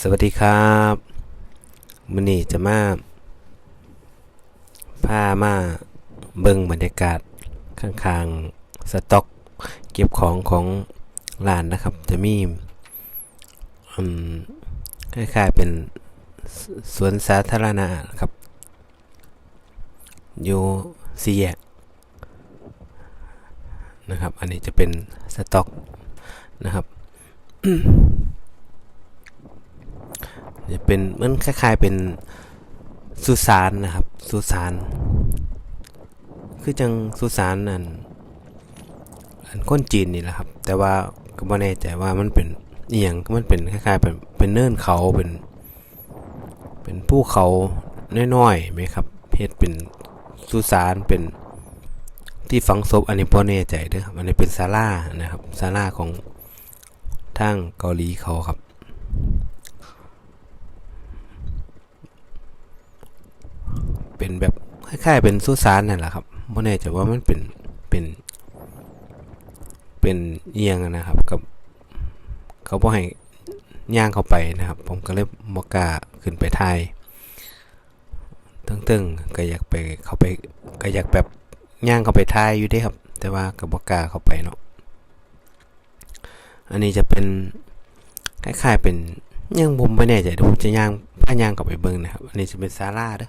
สวัสดีครับมื้อนี้จะมาพามาเบิ่งบรรยากาศข้างๆสต็อก เก็บของของร้านนะครับ จะมีคล้ายๆเป็นสสวนสาธารณะครับ อยู่สี่แยกนะครับ อันนี้จะเป็นสต็อกนะครับ จะเป็นเหมันคล้าย ๆเป็นสุสานนะครับ สุสาน คือจังสุสานนั่นอันคนจีนนี่แหละครับ แต่ว่าก็บ่แน่ใจว่ามันเป็นอีหยังมันเป็นคล้ายๆเป็นเป็นเนินเขาเป็น เป็นภูเขาน้อยๆไหมครับเพชรเป็นสุสานเป็นที่ฝังศพอันนี้บ่แน่ใจเด้อครับอันนี้เป็นศาลานะครับศาลาของทางเกาหลีเขาครับ เป็นแบบคล้ายๆเป็นสุสานนั่นแหละครับไม่แน่ใจว่ามันเป็นเป็นเป็นเอียงนะครับ กับ เขาบอกให้ย่างเข้าไปนะครับ ผมก็เลยบกล้าขึ้นไปถ่ายตึ้งๆก็อยากไปเข้าไปก็อยากแบบย่างเข้าไปถ่ายอยู่ด้ครับ แต่ว่าก็บกล้าเข้าไปเนาะอันนี้จะเป็นคล้ายๆเป็นยังผมไม่แน่ใจเดี๋ยวผมจะย่าง พายางเข้าไปเบิ่งนะครับ อันนี้จะเป็นศาลาเด้อ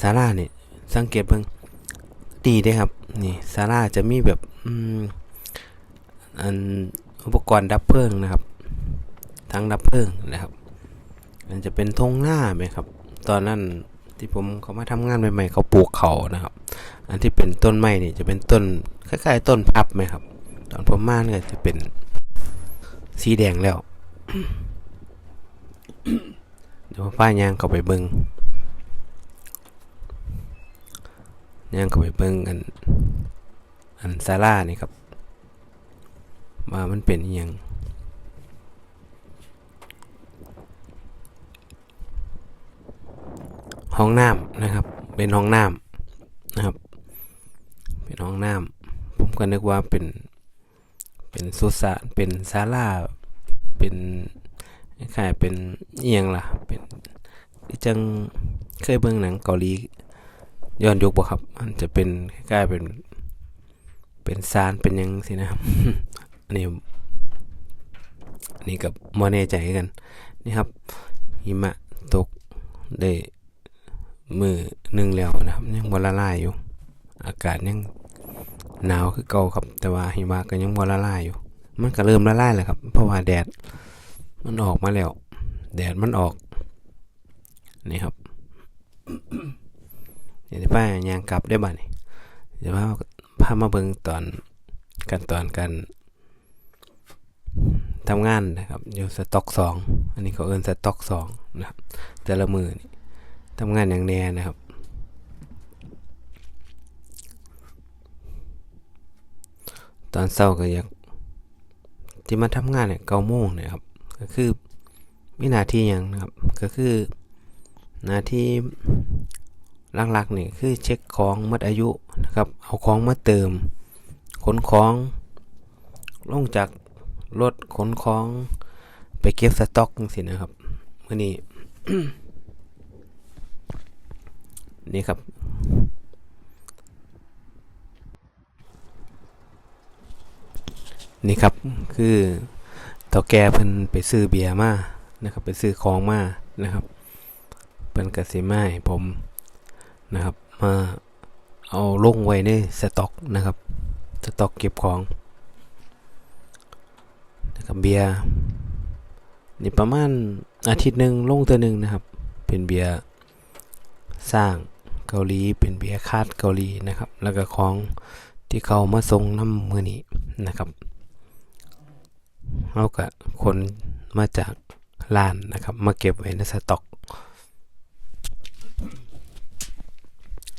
ซาร่าเนี่ยสังเกตเบิ่งดีเด้ครับ นี่ซาร่าจะมีแบบอืมอันอุปกรณ์ดับเพลิงนะครับ ทั้งดับเพลิงนะครับ มันจะเป็นธงหน้าไหมครับ ตอนนั้นที่ผมเขามาทำงานใหม่ๆเขาปลูกเขานะครับ อันที่เป็นต้นไม้นี่จะเป็นต้นคล้ายๆ ต้นพับไหมครับ ตอนผมมาเนี่ยจะเป็นสีแดงแล้ว เดี๋ยวป้ายางเข้าไปเบิ่งย่างเข้าไปเบิ่งอัน อันซาร่านี่ครับ ว่ามันเป็นอหยังห้องน้ำนะครับ เป็นห้องน้ำนะครับ เป็นห้องน้ำผมก็นึกว่าเป็น เป็นสุสานเป็นศาลาเป็น คล้ายเป็นเอียงล่ะ เป็นจังเคยเบิ่งหนังเกาหลีย้อนยุคบ่ครับ มันจะเป็นคล้ายเป็น เป็นซานเป็นยังสินะครับ อันนี้อันนี้กับมอแน่ใจกัน นี่ครับหิมะตกได้มือหนึ่งแล้วนะครับ ยังบละลายอยู่ อากาศยังหนาวคือเก่าครับ แต่ว่าหิมะก็ยังบละลายอยู่ มันก็เริ่มละลายแล้วครับ เพราะว่าแดด มันออกมาแล้ว แดดมันออก นี่ครับเดี๋ยวป้ายางกลับได้บ่นี่เดี๋ยวพาพามาเบิ่งตอนกันตอนการทำงานนะครับอยู่สต็อกสองอันนี้เขาเอิ้นสต็อกสองนะครับแต่ละมือนี่ทำงานอย่างแน่นะครับตอนเช้าก็อยากที่มาทำงานเนี่ยเก้าโมงเนี่ยครับ ก็คือมีหน้าที่อย่างนะครับ ก็คือหน้าที่หลักๆนี่คือเช็คของหมดอายุนะครับ เอาของมาเติม ขนของลงจากรถขนของไปเก็บสต็อกสินะครับเมื่อนี้นี่ครับ นี่ครับคือ เต่าแกเพิ่นไปซื้อเบียร์มานะครับ ไปซื้อของมานะครับเพิ่นกสิมาให้ผมนะครับ มาเอาลงไว้ในสต็อกนะครับสต็อกเก็บของนะครับเบียร์นี่ประมาณอาทิตย์หนึ่งลงตัวหนึ่งนะครับ เป็นเบียร์สร้างเกาหลีเป็นเบียร์คาดเกาหลีนะครับ แล้วก็ของที่เขามาส่งน้ำมือนี้นะครับ เขาก็คนมาจากร้านนะครับ มาเก็บไว้ในสต็อก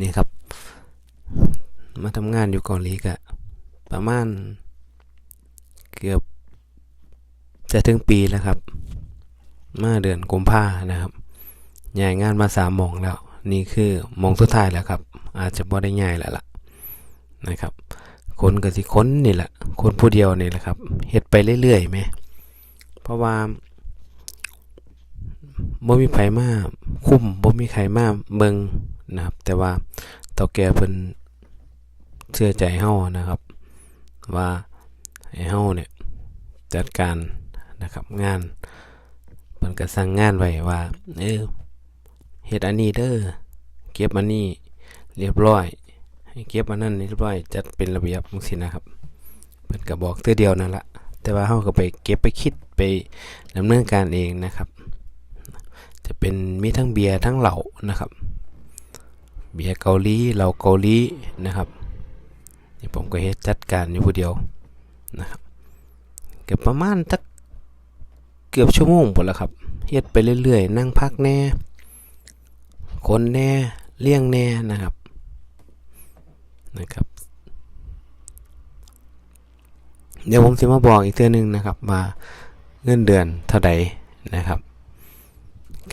นี่ครับ มาทำงานอยู่เกาหลีกะประมาณเกือบจะถึงปีแล้วครับ มาเดือนกุมภานะครับย้ายงานมาสามมองแล้ว นี่คือมองสุดท้ายแล้วครับ อาจจะบ่ได้ง่ายแล้วล่ะนะครับ คนก็สิค้นนี่แหละคนผู้เดียวนี่แหละครับเฮ็ดไปเรื่อยๆไหมเพราะว่าบ่มีไผมาคุ้มบ่มีใครมาเบิ่งนะครับ แต่ว่าเฒ่าแก่เพิ่นเชื่อใจเฮานะครับ ว่าให้เฮาเนี่ยจัดการนะครับงานเพิ่นก็สั่งงานไว้ว่าเออเฮ็ดอันนี้เด้อเก็บอันนี้เรียบร้อย ให้เก็บอันนั้นเรียบร้อยจัดเป็นระเบียบจังซี่นะครับเพิ่นก็บอกเทื่อเดียวนั่นละแต่ว่าเฮาก็ไปเก็บไปคิดไปดำเนินการเองนะครับ จะเป็นมีทั้งเบียร์ทั้งเหล้านะครับ เบียร์เกาหลีเหล้าเกาหลีนะครับนี่ผมก็เฮ็ดจัดการอยู่ผู้เดียวนะครับเกือบประมาณสักเกือบชั่วโมงหมดแล้วครับเฮ็ดไปเรื่อยๆ นั่งพักแน่คนแน่เลี้ยงแน่นะครับ นะครับเดี๋ยวผมจะมาบอกอีกเทื่อนหนึ่งนะครับว่าเงินเดือนเท่าใดนะครับ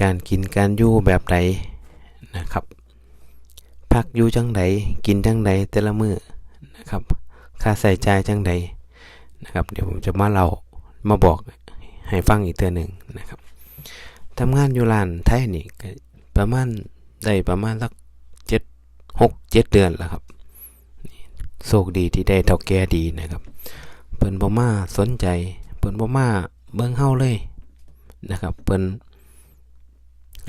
การกินการอยู่แบบใดนะครับ พักอยู่จังใดกินจังใดแต่ละมือนะครับ ค่าใส่ใจจังใดนะครับ เดี๋ยวผมจะมาเล่ามาบอกให้ฟังอีกเทื่อหนึ่งนะครับทำงานอยู่ร้านไทยนี่ประมาณได้ประมาณสักเจ็ดหกเจ็ดเดือนแล้วครับ โชคดีที่ได้เท่าแก่ดีนะครับ เพิ่นบ่มาสนใจ เพิ่นบ่มาเบิ่งเฮาเลยนะครับเพิ่น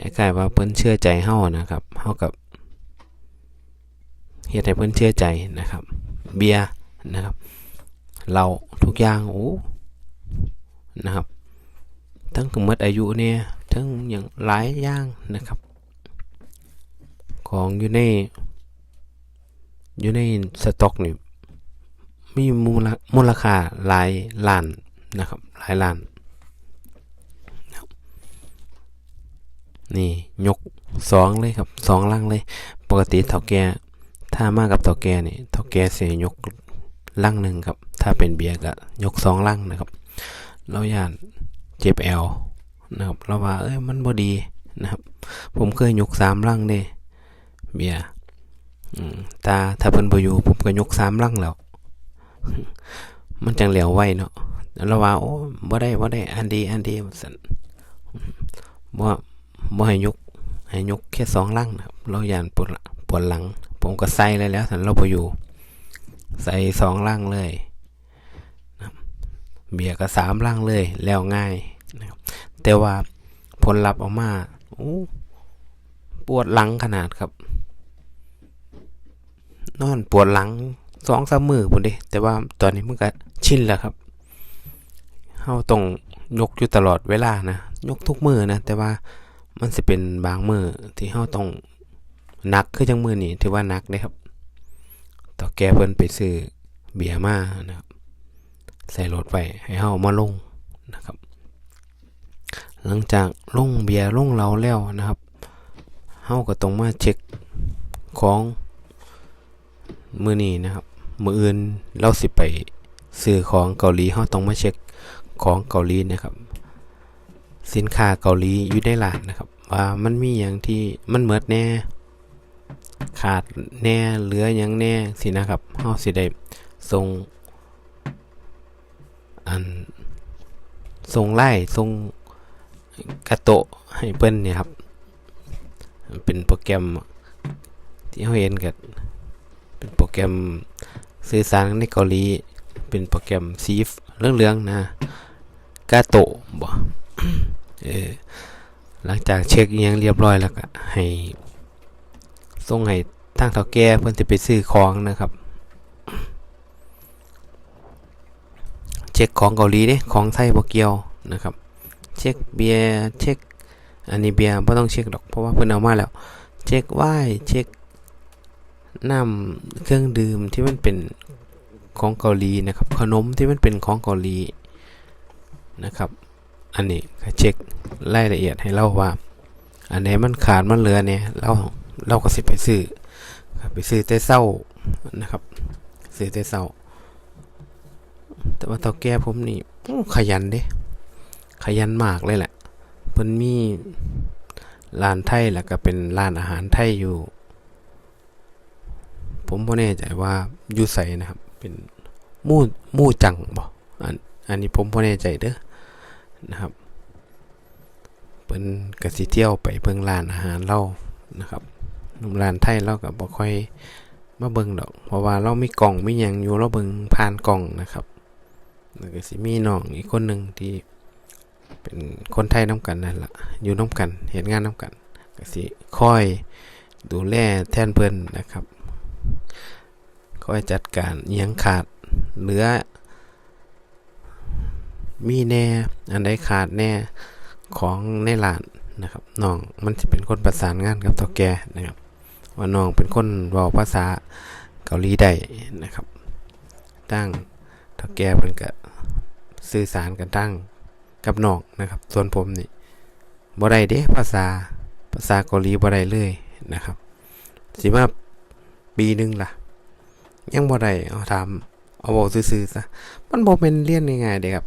คล้ายๆว่าเพิ่นเชื่อใจเฮานะครับเฮากับเฮ็ดให้เพิ่นเชื่อใจนะครับ เบียร์นะครับเราทุกอย่างโอ้นะครับ ทั้งกำหนดอายุเนี่ยทั้งอย่างหลายอย่างนะครับ ของอยู่ใน อยู่ในสต็อกนี่มีมูลมูลค่าหลายล้านนะครับ หลายล้านนี่ยกสองเลยครับสองลังเลย ปกติเท่าแก่ถ้ามากับเท่าแก่นี่เท่าแก่เสียยกลังหนึ่งครับ ถ้าเป็นเบียร์ก็ยกสองลังนะครับเราย่านเจ็บแอลนะครับเราว่าเอ้ยมันบ่ดีนะครับ ผมเคยยกสามลังเด้เบียร์ ตาถ้าเพิ่นบ่อยู่ผมก็ยกสามลังแล้ว มันจังเหลียวไว้เนาะเราว่าโอ้บ่ได้บ่ได้อันดีอันดีสั่นบ่บ่ให้ยกให้ยกแค่สองลังนะครับเราย่านปวดปวดหลัง ผมก็ใส่เลยแล้วสันเราบ่อยู่ ใส่สองลังเลยนะเบียร์ก็สามลังเลยแล้วง่ายนะครับแต่ว่าผลลัพธ์ออกมาโอ้ปวดหลังขนาดครับ นอนปวดหลังสองสามมือผมดิแต่ว่าตอนนี้มันก็ชินแล้วครับเฮาต้องยกอยู่ตลอดเวลานะยกทุกมือนะแต่ว่ามันจะเป็นบางมือที่เฮาต้องหนักคือจังมือนี่ถือว่านักเลยครับ ต่อแกเพิ่นไปซื้อเบียร์มานะครับใส่รถไว้ให้เฮามาลงนะครับ หลังจากลงเบียร์ลงเราแล้วนะครับเฮาก็ต้องมาเช็คของ มือนี้นะครับ มืออื่นเราสิไปซื้อของเกาหลีเฮาต้องมาเช็คของเกาหลีนะครับ สินค้าเกาหลีอยู่ในร้านนะครับ ว่ามันมีอย่างที่มันเหมิดแน่ ขาดแน่เหลืออย่างแน่สินะครับเฮาสิได้ส่งอันส่งไล่ส่งกระโตะให้เพิ่นเนี่ยครับ เป็นโปรแกรมที่เฮาเห็นกันเป็นโปร แกรมสื่อสารในเกาหลี เป็นโปรแกรมซีฟเรื่องๆนะกาโตะบ่เออหลังจากเช็คอิหยังเรียบร้อยแล้วก็ให้ส่งให้ทางเฒ่าแก่เพิ่อนสิไปซื้อของนะครับ เช็คของเกาหลีเด้ของไทยบ่เกี่ยวนะครับ เช็คเบียร์เช็คอันนี้เบียร์บ่ต้องเช็คดอกเพราะว่าเพิ่นเอามาแล้ว เช็คไวน์เช็ค นำเครื่องดื่มที่มันเป็นของเกาหลีนะครับ ขนมที่มันเป็นของเกาหลีนะครับ อันนี้เช็ครายละเอียดให้เราว่า อันไหนมันขาดมันเหลือเนี่ยเราเราก็สิไปซื้อไปซื้อแต่เศร้านะครับซื้อแต่เศร้า แต่ว่าเต่าแก่ผมนี่ขยันเด้ขยันมากเลยแหละเพิ่นมีร้านไทยแล้วก็เป็นร้านอาหารไทยอยู่ ผมบ่แน่ใจว่ายูไสนะครับ เป็นมู่มู่จังบ่อันอันนี้ผมบ่แน่ใจเด้อนะครับเปิเพิ่นกสิเที่ยวไปเบิ่งร้านอาหารเรานะครับร้านไทยเราก็บ่ค่อยมาเบิ่งดอก เพราะว่าเราไมีกล่องไมีหยังอยู่เราเบิ่งผ่านกล่องนะครับแล้วก็สิมีน้องอีกคนหนึ่งที่เป็นคนไทยนํกันนั่นแหละอยู่นํกันเฮ็ดงานนํกันก็สิคอยดูแลแทนเพิ่นนะครับ คอยจัดการยังขาดเหลือ มีแน่ อันใดขาดแน่ของในร้านนะครับน้องมันจะเป็นคนประสานงานกับเฒ่าแก่นะครับว่าน้องเป็นคนเว้าภาษาเกาหลีได้นะครับตั้งเฒ่าแก่เพิ่นก็สื่อสารกันตั้งกับน้องนะครับ ส่วนผมนี่บ่ได้เด้ภาษาภาษาเกาหลีบ่ได้เลยนะครับ สิมาปีหนึงล่ะ ยังบ่ได้เอาถาเอาเว้าซื่อๆซะมันบ่แม่นเรียนง่ายๆเด้ครับ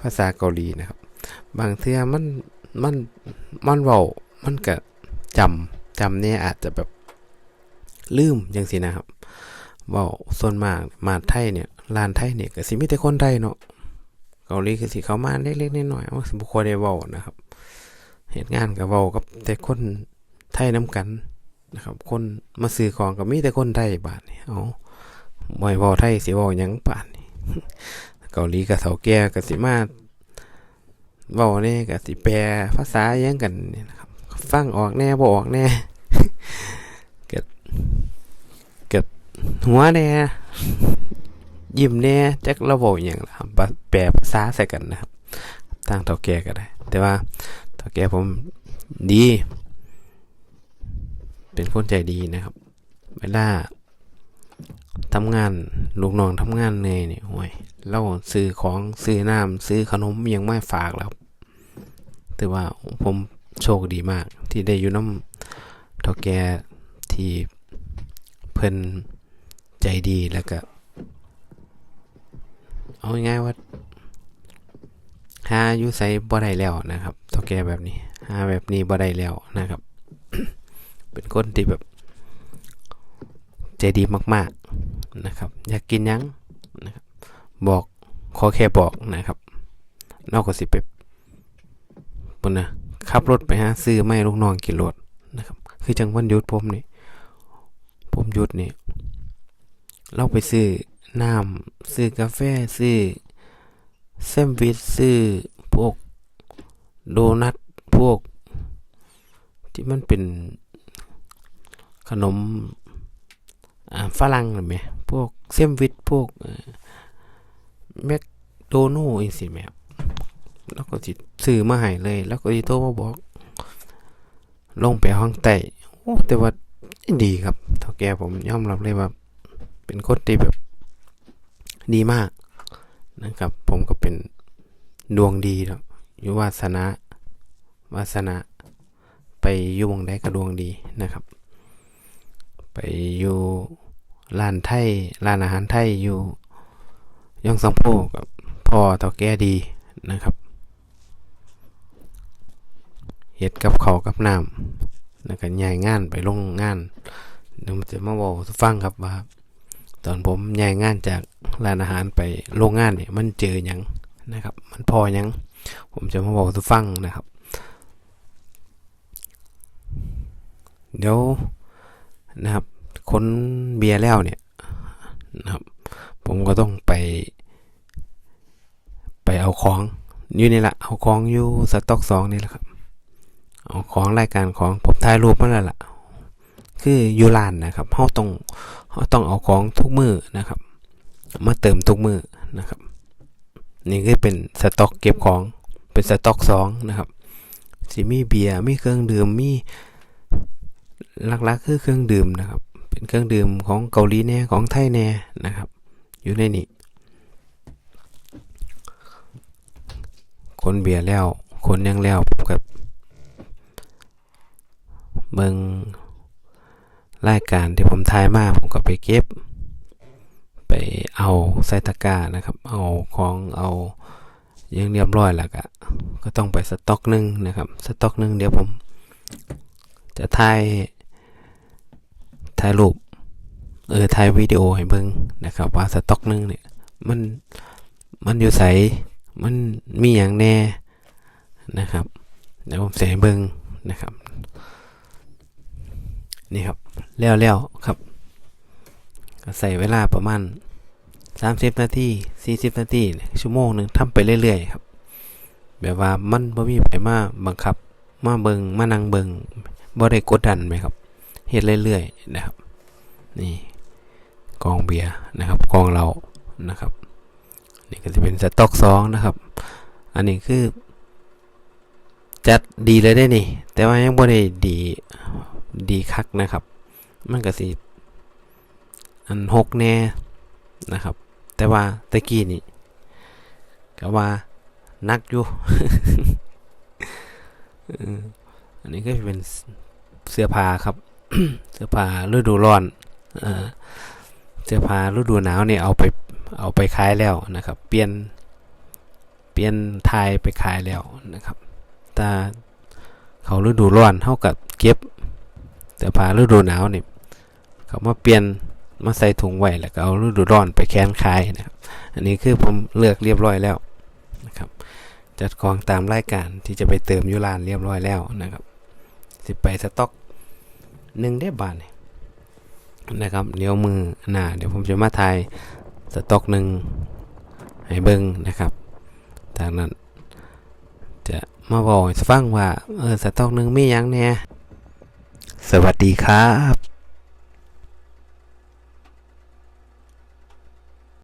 ภาษาเกาหลีนะครับ บางเทื่อมันมันมันเว้ามันก็จำจำเนี่ยอาจจะแบบลืมจังซี่นะครับเว้าส่วนมากมาไทยเนี่ยร้านไทยเนี่ยก็สิมีแต่คนไทยเนาะเกาหลีก็สิเข้ามาเล็กๆน้อยๆว่าสิบ่ค่อยได้เว้านะครับเฮ็ดงานก็เว้ากับแต่คนไทยนํกัน นะครับ คนมาซื้อของก็มีแต่คนไทยบาดนี้เอาบ่ให้เว้าไทยสิเว้าหยังบาดนี้เกาหลีกับเฒ่าแก่ก็สิมาเว้าแหน่ก็สิแปลภาษายังกันนี่นะครับ ฟังออกแน่บ่ออกแน่เกิดเกิดหัวแน่ยิ้มแน่จักระเว้าหยังละครับบแปลภาษาใส่กันนะครับทางเฒ่าแก่ก็ได้ แต่ว่าเฒ่าแก่ผมดี เป็นคนใจดีนะครับ เวลาทำงานลูกน้องทำงานเหนื่อยเนี่ยโอ้ยเราซื้อของซื้อน้ำซื้อขนมยังไม่ฝากแล้วถือว่าผมโชคดีมาก ที่ได้อยู่น้ำท่าแกที่เพิ่นใจดีแล้วก็ เอาง่ายว่าหาอยู่ใส่บ่ได้แล้วนะครับท่าแกแบบนี้หาแบบนี้บ่ได้แล้วนะครับ เป็นคนที่แบบใจดีมากๆนะครับ อยากกินยังนะครับบอกขอแค่บอกนะครับ นอกก็สิไปปุ่นนะขับรถไปหาซื้อไม่ลูกน้องกินรถนะครับ คือจังวันยุดผมนี่ผมยุดนี่เราไปซื้อน้ำซื้อกาแฟซื้อแซมวิชซื้อพวกโดนัทพวก ที่มันเป็น ขนมฝรั่งหรือไหมพวกเซมวิทพวกแมคโดนัลด์อีสิแมครับแล้วก็สิซื้อมาให้เลย แล้วก็สิโทรมาบอก ลงไปห้องใต้โอ้แต่ว่าดีครับเท่าแกผมยอมรับเลยว่า เป็นคนที่แบบดีมากนะครับ ผมก็เป็นดวงดีแล้วอยู่วาสนาวาสนาไปอยู่วงได้ก็ดวงดีนะครับ ไปอยู่ร้านไทยร้านอาหารไทยอยู่ย่องสังโพกับพ่อต่าแก่ดีนะครับเฮ็ดกับเขากับน้ำแล้วก็ย้ายงานไปลงงานเดี๋ยวมันจะมาบอกทุฟังครับว่าตอนผมย้ายงานจากร้านอาหารไปโรงงานเนี่ยมันเจอหยังนะครับ มันพอหยัง ผมจะมาบอกทุกฟังนะครับ เดี๋ยว นะครับค้นเบียร์แล้วเนี่ยนะครับผมก็ต้องไป ไปเอาของอยู่นี่แหละเอาของอยู่สต็อกสองนี่แหละครับเอาของรายการของผมถ่ายรูปมาแล้วล่ะคืออยู่ร้านนะครับเขาต้องเขาต้องเอาของทุกมือนะครับ มาเติมทุกมือนะครับ นี่คือเป็นสต็อกเก็บของเป็นสต็อกสองนะครับสิมีเบียร์มีเครื่องดื่มมี หลักๆคือเครื่องดื่มนะครับ เป็นเครื่องดื่มของเกาหลีแน่ของไทยแน่นะครับ อยู่ในนี้คนเบียร์แล้วคนยังแล้วผมกับเบิงรายการที่ผมทายมาผมก็ไปเก็บ ไปเอาใส่ตะก้านะครับ เอาของเอายังเรียบร้อยแล้วก็ก็ต้องไปสต็อกนึงนะครับ สต็อกนึงเดี๋ยวผม จะถ่ายถ่ายรูปเออถ่ายวิดีโอให้เบิ่งนะครับ ว่าสต็อกหนึงเนี่ยมันมันอยู่ใสมันมีอย่างแน่นะครับเดี๋ยวผมใส่เบิ้งนะครับนี่ครับแล้วแล้วครับก็ใส่เวลาประมาณ 30 นาที40 นาทีชั่วโมงหนึ่งทำไปเรื่อยๆครับ แบบว่ามันบ่มีไผมาบังคับ มาเบิงมานั่งเบิง บ่ได้กดดันไหมครับเฮ็ดเรื่อยๆนะครับ นี่กองเบียร์นะครับกองเรานะครับ นี่ก็จะเป็นสต็อกสองนะครับ อันนี้คือ จัดดีเลยได้นี่ แต่ว่ายังบ่ได้ดีดีคักนะครับ มันก็สิอันหกแน่นะครับ แต่ว่าตะกี้นี่ก็ว่านักอยู่ อันนี้ก็จะเป็นเสื้อผ้าครับ เสื้อผ้าฤดูร้อนเสื้อผ้าฤดูหนาวเนี่ยเอาไปเอาไปขายแล้วนะครับ เปลี่ยนเปลี่ยนทายไปขายแล้วนะครับแต่เขาฤดูร้อนเท่ากับเก็บเสื้อผ้าฤดูหนาวเนี่ยเขามาเปลี่ยนมาใส่ถุงไว้แล้วก็เอาฤดูร้อนไปแคนขายนะครับ อันนี้คือผมเลือกเรียบร้อยแล้วนะครับ จัดกองตามรายการที่จะไปเติมยุรานเรียบร้อยแล้วนะครับ สิไปสต็อกหนึ่งได้บาทเนี่ยนะครับเดี๋ยวมือหน้าเดี๋ยวผมจะมาถ่ายสต็อกหนึ่งให้เบิ้งนะครับจากนั้นจะมาบอกฟังว่าเออสต็อกหนึ่งมียังเนี่ยสวัสดีครับ